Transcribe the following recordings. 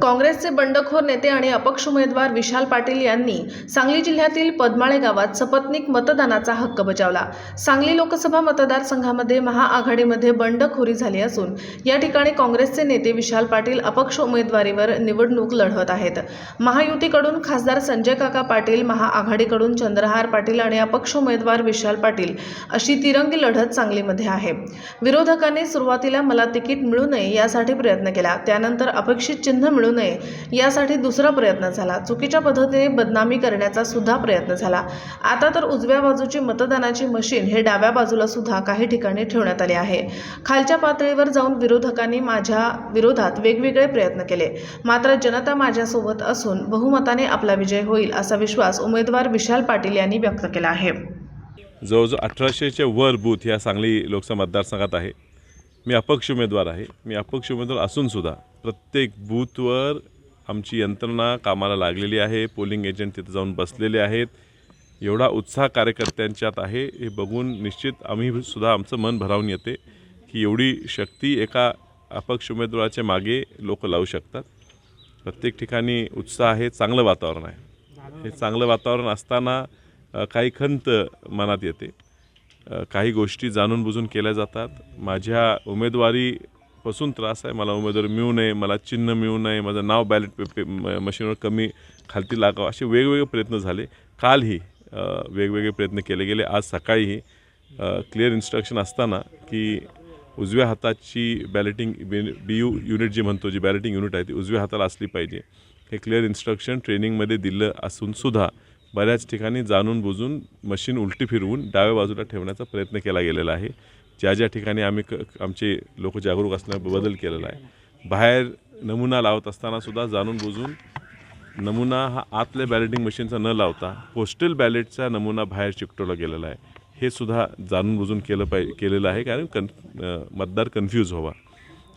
काँग्रेसचे बंडखोर नेते आणि अपक्ष उमेदवार विशाल पाटील यांनी सांगली जिल्ह्यातील पद्माळे गावात सपत्निक मतदानाचा हक्क बजावला. सांगली लोकसभा मतदारसंघामध्ये महाआघाडीमध्ये बंडखोरी झाली असून या ठिकाणी काँग्रेसचे नेते विशाल पाटील अपक्ष उमेदवारीवर निवडणूक लढवत आहेत. महायुतीकडून खासदार संजय काका पाटील महाआघाडीकडून चंद्रहार पाटील आणि अपक्ष उमेदवार विशाल पाटील अशी तिरंगी लढत सांगलीमध्ये आहे. विरोधकांनी सुरुवातीला मला तिकीट मिळू नये यासाठी प्रयत्न केला. त्यानंतर अपेक्षित चिन्ह मिळू नये. यासाठी दुसरा प्रयत्न झाला. चुकीच्या पद्धतीने बदनामी करण्याचा सुद्धा प्रयत्न झाला. आता तर उजव्या बाजूची मतदानाची मशीन हे डाव्या बाजूला सुद्धा काही ठिकाणी ठेवण्यात आले आहे. खालच्या पातळीवर जाऊन विरोधकांनी माझ्या विरोधात वेगवेगळे प्रयत्न केले. मात्र जनता माझ्यासोबत असून बहुमताने आपला विजय होईल असा विश्वास उमेदवार विशाल पाटील यांनी व्यक्त केला आहे. जवळजवळ अठराशेचे वर बूथ या सांगली लोकसभा मतदारसंघात आहे. मी अपक्ष उमेदवार आहे. मी अपक्ष उमेदवार असूनसुद्धा प्रत्येक बूथवर आमची यंत्रणा कामाला लागलेली आहे. पोलिंग एजंट तिथं जाऊन बसलेले आहेत. एवढा उत्साह कार्यकर्त्यांच्यात आहे हे बघून निश्चित आम्ही सुद्धा आमचं मन भरावून येते की एवढी शक्ती एका अपक्ष उमेदवाराच्या मागे लोक लावू शकतात. प्रत्येक ठिकाणी उत्साह आहे चांगलं वातावरण आहे. हे चांगलं वातावरण असताना काही खंत मनात येते. काही गोष्टी जाणून बुजून केल्या जातात. माझ्या उमेदवारी फसून त्रास आहे. मला उमेदवार मिळू नये मला चिन्ह मिळू नये माझं नाव बॅलेट पे म- मशीनवर कमी खालती लागावं असे वेगवेगळे प्रयत्न झाले. कालही वेगवेगळे प्रयत्न केले गेले. आज सकाळीही क्लिअर इन्स्ट्रक्शन असताना की उजव्या हाताची बॅलेटिंग बी यू युनिट जी म्हणतो जी बॅलेटिंग युनिट आहे ती उजव्या हाताला असली पाहिजे. हे क्लिअर इन्स्ट्रक्शन ट्रेनिंगमध्ये दिलं असूनसुद्धा बऱ्याच ठिकाणी जाणून बुजून मशीन उलटी फिरवून डाव्या बाजूला ठेवण्याचा प्रयत्न केला गेलेला आहे. ज्या ज्या ठिकाणी आम्ही क आमचे लोक जागरूक असण्यात बदल केलेला आहे. बाहेर नमुना लावत असताना सुद्धा जाणून बुजून नमुना हा आतल्या बॅलेटिंग मशीनचा न लावता पोस्टल बॅलेटचा नमुना बाहेर चिकटवला गेलेला आहे. हे सुद्धा जाणून बुजून केलं पाहिजे केलेलं आहे कारण कन मतदार कन्फ्यूज व्हावा.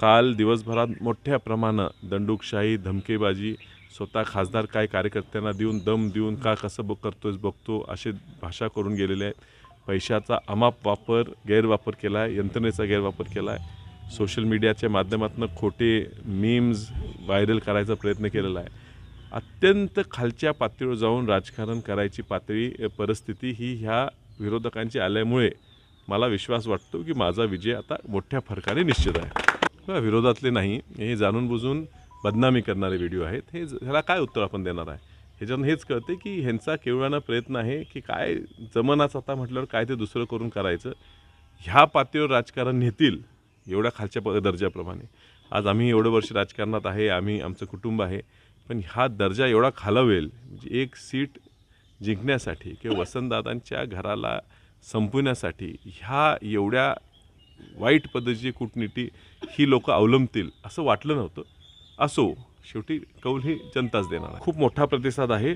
काल दिवसभरात मोठ्या प्रमाणात दंडुकशाही धमकेबाजी स्वतः खासदार काय कार्यकर्त्यांना देऊन दम देऊन का कसं बघ करतोयस बघतो असे भाषा करून गेलेले आहेत. पैशाचा अमाप वापर गैरवापर केला आहे यंत्रणेचा गैरवापर केला आहे सोशल मीडियाच्या माध्यमातून खोटे मीम्स व्हायरल करायचा प्रयत्न केलेला आहे. अत्यंत खालच्या पातळीवर जाऊन राजकारण करायची पातळी परिस्थिती ही ह्या विरोधकांची आल्यामुळे मला विश्वास वाटतो की माझा विजय आता मोठ्या फरकाने निश्चित आहे. विरोधातले नाही हे जाणून बुजून बदनामी करणारे व्हिडिओ आहेत. हे ज- ह्याला काय उत्तर आपण देणार आहे? ह्याच्यातून हेच कळते की ह्यांचा केवळानं प्रयत्न आहे की काय जमनाच आता म्हटल्यावर काय ते दुसरं करून करायचं. ह्या पातळीवर राजकारण नेतील एवढ्या खालच्या प दर्जाप्रमाणे. आज आम्ही एवढं वर्ष राजकारणात आहे आम्ही आमचं कुटुंब आहे पण हा दर्जा एवढा खालावेल म्हणजे एक सीट जिंकण्यासाठी किंवा वसंतदादांच्या घराला संपवण्यासाठी ह्या एवढ्या वाईट पद्धतीची कूटनीती ही लोकं अवलंबतील असं वाटलं नव्हतं. असो शेवटी कौल ही जनताच देणार आहे. खूप मोठा प्रतिसाद आहे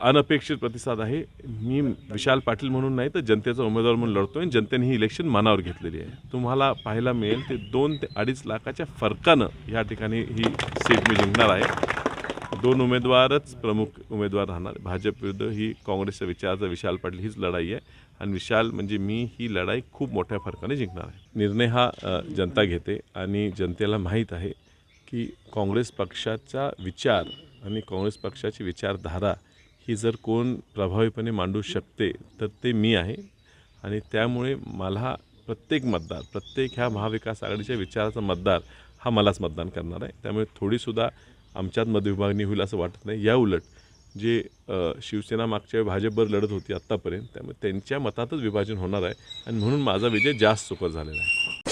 अनपेक्षित प्रतिसाद आहे. मी विशाल पाटील म्हणून नाही तर जनतेचा उमेदवार म्हणून लढतोय आणि जनतेने ही इलेक्शन मनावर घेतलेली आहे. तुम्हाला पाहायला मिळेल ते दोन ते अडीच लाखाच्या फरकानं या ठिकाणी ही सीट मी जिंकणार आहे. दोन उमेदवारच प्रमुख उमेदवार राहणार. भाजप विरुद्ध ही काँग्रेसच्या विचाराचा विशाल पाटील हीच लढाई आहे. आणि विशाल म्हणजे मी ही लढाई खूप मोठ्या फरकाने जिंकणार आहे. निर्णय हा जनता घेते आणि जनतेला माहीत आहे. की काँग्रेस पक्षाचा विचार आणि काँग्रेस पक्षाची विचारधारा ही जर कोण प्रभावीपणे मांडू शकते तर ते मी आहे. आणि त्यामुळे मला प्रत्येक मतदार प्रत्येक ह्या महाविकास आघाडीच्या विचाराचा मतदार हा मलाच मतदान करणार आहे. त्यामुळे थोडीसुद्धा आमच्यात मतविभागणी होईल असं वाटत नाही. या उलट जे शिवसेना मागच्या वेळी भाजपवर लढत होती आत्तापर्यंत त्यामुळे त्यांच्या मतातच विभाजन होणार आहे. आणि म्हणून माझा विजय जास्त सुकर झालेला आहे.